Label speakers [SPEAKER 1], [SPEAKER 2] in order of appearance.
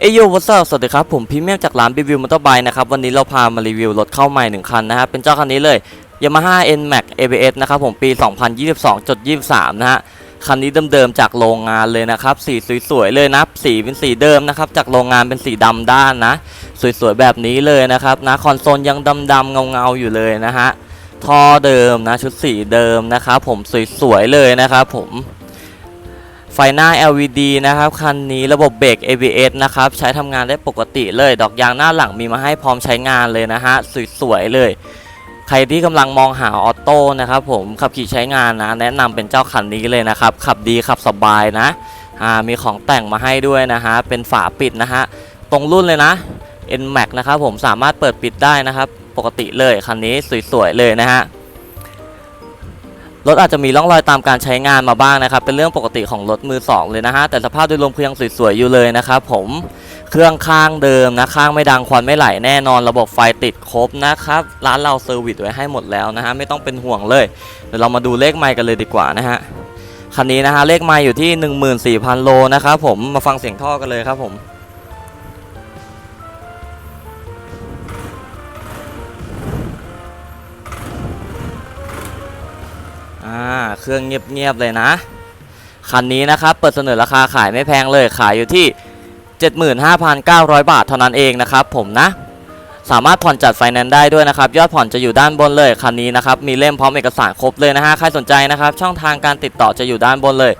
[SPEAKER 1] เอโยวัสสวัสดีครับผมพรีเมียมจากร้านรีวิวมอเตอร์ไบค์นะครับวันนี้เราพามารีวิวรถเข้าใหม่หนึ่งคันนะฮะเป็นเจ้าคันนี้เลย Yamaha NMAX ABS นะครับผมปี 2022.23 นะฮะคันนี้เดิมๆจากโรงงานเลยนะครับสีสวยๆเลยนะสีเป็นสีเดิมนะครับจากโรงงานเป็นสีดำด้านนะ สวยๆแบบนี้เลยนะครับนะคอนโซลยังดำๆเงาๆอยู่เลยนะฮะท่อเดิมนะชุดสีเดิมนะครับผมสวยๆเลยนะครับผม ไฟหน้า LED นะครับ คันนี้ระบบเบรก ABS นะครับ ใช้ทำงานได้ปกติเลย ดอกยางหน้าหลังมีมาให้พร้อมใช้งานเลยนะฮะ สวยๆเลย ใครที่กำลังมองหาออโต้นะครับผมขับขี่ใช้งานนะ แนะนำเป็นเจ้าคันนี้เลยนะครับ ขับดีขับสบายนะมีของแต่งมาให้ด้วยนะฮะ เป็นฝาปิดนะฮะ ตรงรุ่นเลยนะ NMAX นะครับผมสามารถเปิดปิดได้นะครับ ปกติเลยคันนี้สวยๆเลยนะฮะ รถอาจจะมีร่องรอยตามการใช้งานมาบ้างนะครับ เป็นเรื่องปกติของรถมือสองเลยนะฮะ แต่สภาพโดยรวมคือยังสวยๆอยู่เลยนะครับผม เครื่องข้างเดิมนะข้างไม่ดังควันไม่ไหลแน่นอน ระบบไฟติดครบนะครับ ร้านเราเซอร์วิสไว้ให้หมดแล้วนะฮะ ไม่ต้องเป็นห่วงเลย เดี๋ยวเรามาดูเลขไมล์กันเลยดีกว่านะฮะ คันนี้นะฮะเลขไมล์อยู่ที่ 14,000 โลนะครับผม มาฟังเสียงท่อกันเลยครับผม เครื่องเงียบๆเลยนะ คันนี้นะครับเปิดเสนอราคาขายไม่แพงเลยขายอยู่ที่ 75,900 บาทเท่านั้นเองนะครับผมนะ สามารถผ่อนจัดไฟแนนซ์ได้ด้วยนะครับ ยอดผ่อนจะอยู่ด้านบนเลยคันนี้นะครับมีเล่มพร้อมเอกสารครบเลยนะฮะใครสนใจนะครับ ช่องทางการติดต่อจะอยู่ด้านบนเลย